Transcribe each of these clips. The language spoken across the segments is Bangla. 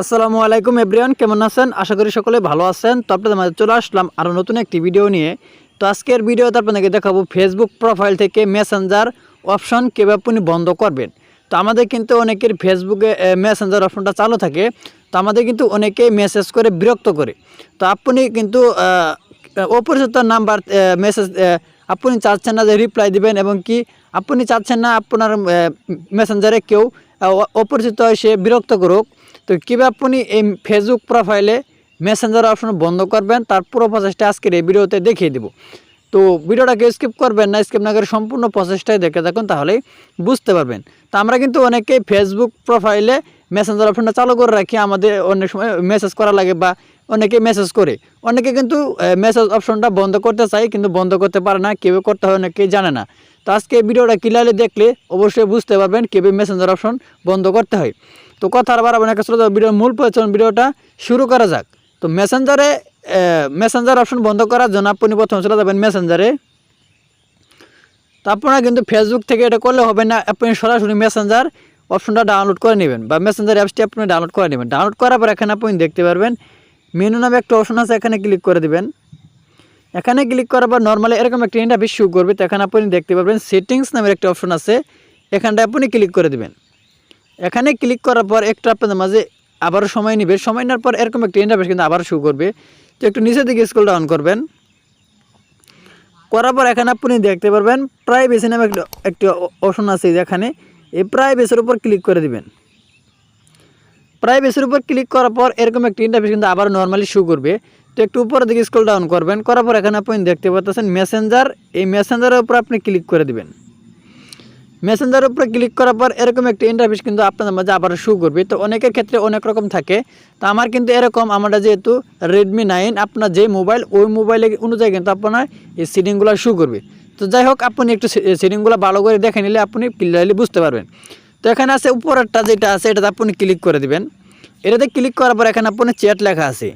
আসসালামু আলাইকুম এভরিওয়ান, কেমন আছেন? আশা করি সকলে ভালো আছেন। তো আপনাদের মাঝে চলে আসলাম আরও নতুন একটি ভিডিও নিয়ে। তো আজকের ভিডিওতে আপনাদেরকে দেখাবো ফেসবুক প্রোফাইল থেকে মেসেঞ্জার অপশন কীভাবে আপনি বন্ধ করবেন। তো আমাদের কিন্তু অনেকের ফেসবুকে মেসেঞ্জার অপশনটা চালু থাকে। তো আমাদের কিন্তু অনেকে মেসেজ করে বিরক্ত করে। তো আপনি কিন্তু অপরিচিত নাম্বার মেসেজ আপনি চাচ্ছেন না যে রিপ্লাই দিবেন এবং কি আপনি চাচ্ছেন না আপনার মেসেঞ্জারে কেউ অপরিচিত হয় সে বিরক্ত করুক। তো কীভাবে আপনি এই ফেসবুক প্রোফাইলে মেসেঞ্জার অপশন বন্ধ করবেন? তার পুরো প্রচেষ্টা আজকের এই ভিডিওতে দেখিয়ে দেবো। তো ভিডিওটাকে স্কিপ করবেন না স্কিপ না করে সম্পূর্ণ প্রচেষ্টায় দেখে থাকুন, তাহলেই বুঝতে পারবেন। তো আমরা কিন্তু অনেকেই ফেসবুক প্রোফাইলে মেসেঞ্জার অপশনটা চালু করে রাখি, আমাদের অনেক সময় মেসেজ করা লাগে বা অনেকে মেসেজ করে। অনেকে কিন্তু মেসেজ অপশনটা বন্ধ করতে চায়, কিন্তু বন্ধ করতে পারে না কেউ করতে হয় অনেকেই জানে না। তো আজকে ভিডিওটা ক্লিয়ারলি দেখলে অবশ্যই বুঝতে পারবেন কীভাবে মেসেঞ্জার অপশন বন্ধ করতে হয়। তো কথা আর বাড়াবো না একটা শ্রোতা ভিডিওর মূল পরিচালন ভিডিওটা শুরু করা যাক। তো মেসেঞ্জারে মেসেঞ্জার অপশন বন্ধ করার জন্য আপনি প্রথমে চলে যাবেন মেসেঞ্জারে তো আপনারা কিন্তু ফেসবুক থেকে এটা করলে হবে না, আপনি সরাসরি মেসেঞ্জার অপশনটা ডাউনলোড করে নেবেন বা মেসেঞ্জার অ্যাপসটি আপনি ডাউনলোড করে নেবেন। ডাউনলোড করার পর এখানে আপনি দেখতে পারবেন মেনু নামে একটা অপশন আছে, এখানে ক্লিক করে দেবেন। এখানে ক্লিক করার পর নর্মালি এরকম একটা ইন্টারভিউ শু করবে, তো এখানে আপনি দেখতে পারবেন সেটিংস নামের একটা অপশন আছে এখানটা আপনি ক্লিক করে দেবেন। এখানে ক্লিক করার পর একটু আপনাদের মাঝে আবারও সময় নেবে। সময় নেওয়ার পর এরকম একটা ইন্টারভিউ কিন্তু আবার শু করবে। তো একটু নিচের দিকে স্কুল ডাউন করবেন। করার পর এখানে আপনি দেখতে পারবেন প্রাইভেসি নামে একটা, একটি অপশন আছে যেখানে এই প্রাইভেসির উপর ক্লিক করে দিবেন। প্রাইভেসির উপর ক্লিক করার পর এরকম একটি ইন্টারফেস কিন্তু আবার নর্মালি শু করবে। তো একটু উপরের দিকে স্ক্রল ডাউন করবেন, করার পর এখানে আপনি দেখতে পাচ্ছেন মেসেঞ্জার এই মেসেঞ্জারের উপর আপনি ক্লিক করে দিবেন। মেসেঞ্জারের উপরে ক্লিক করার পর এরকম একটা ইন্টারফেস কিন্তু আপনাদের মাঝে আবার শু করবে। তো অনেকের ক্ষেত্রে অনেক রকম থাকে। তো আমার কিন্তু এরকম, আমরা যেহেতু রেডমি নাইন আপনার যে মোবাইল ওই মোবাইলে অনুযায়ী কিন্তু আপনার এই সিটিংগুলো শু করবে। তো যাই হোক, আপনি একটু সিটিংগুলো ভালো করে দেখে নিলে আপনি ক্লিয়ারলি বুঝতে পারবেন। তো এখানে আছে উপরেরটা যেটা আছে, এটাতে আপনি ক্লিক করে দিবেন। এটাতে ক্লিক করার পর এখানে আপনি চ্যাট লেখা আছে।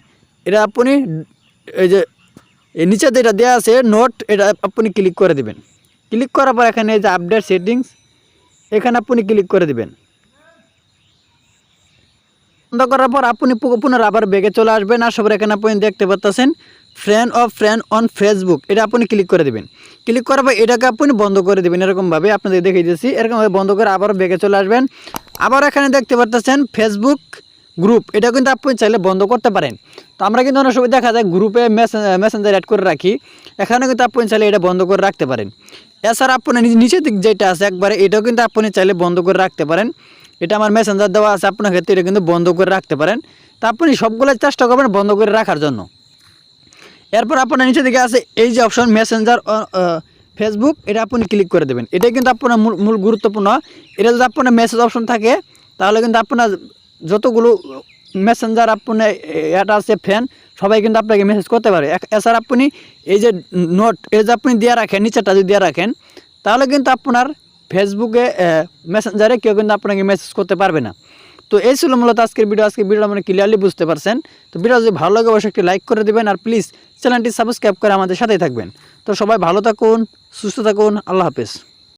এটা আপনি এই যে, এই নিচে যেটা দেওয়া আছে নোট এটা আপনি ক্লিক করে দিবেন। ক্লিক করার পর এখানে এই যে আপডেট সেটিংস এখানে আপনি ক্লিক করে দিবেন। বন্ধ করার পর আপনি পুনরায় আবার বেগে চলে আসবেন। আর সবার এখানে আপনি দেখতে পাচ্ছেন friend of friend on Facebook এটা আপনি ক্লিক করে দিবেন। ক্লিক করার পর এটাকে আপনি বন্ধ করে দেবেন এরকমভাবে। আপনাদের দেখিয়ে দিয়েছি, এরকমভাবে বন্ধ করে আবার বেগে চলে আসবেন। আবার এখানে দেখতে পারতেছেন ফেসবুক গ্রুপ এটা কিন্তু আপনি চাইলে বন্ধ করতে পারেন। তো আমরা কিন্তু অনেক সময় দেখা যায় গ্রুপে মেসেঞ্জার অ্যাড করে রাখি। এখানে কিন্তু আপনি চাইলে এটা বন্ধ করে রাখতে পারেন। এছাড়া আপনি নিচ- নিচের দিক যেটা আছে, একবারে এটাও কিন্তু আপনি চাইলে বন্ধ করে রাখতে পারেন। এটা আমার মেসেঞ্জার দেওয়া আছে, আপনার ক্ষেত্রে এটা কিন্তু বন্ধ করে রাখতে পারেন। তা আপনি সবগুলো চেষ্টা করবেন বন্ধ করে রাখার জন্য। এরপর আপনার নিচে দিকে আছে এই যে অপশন মেসেঞ্জার ফেসবুক এটা আপনি ক্লিক করে দেবেন। এটাই কিন্তু আপনার মূল গুরুত্বপূর্ণ। এটা যদি আপনার মেসেজ অপশন থাকে, তাহলে কিন্তু আপনার যতগুলো মেসেঞ্জার আপনার এটা আছে ফ্যান সবাই কিন্তু আপনাকে মেসেজ করতে পারে। এছাড়া আপনি এই যে নোট এই যে আপনি দিয়ে রাখেন নিচেটা যদি দিয়ে রাখেন, তাহলে কিন্তু আপনার ফেসবুকে মেসেঞ্জারে কেউ কিন্তু আপনাকে মেসেজ করতে পারবে না। তো এই ছিল মূলত আজকের ভিডিও। আজকে ভিডিওটা মানে ক্লিয়ারলি বুঝতে পারছেন। তো ভিডিও যদি ভালো লাগে, অবশ্যই একটি লাইক করে দেবেন। আর প্লিজ চ্যানেলটি সাবস্ক্রাইব করে আমাদের সাথেই থাকবেন। তো সবাই ভালো থাকুন, সুস্থ থাকুন। আল্লাহ হাফেজ।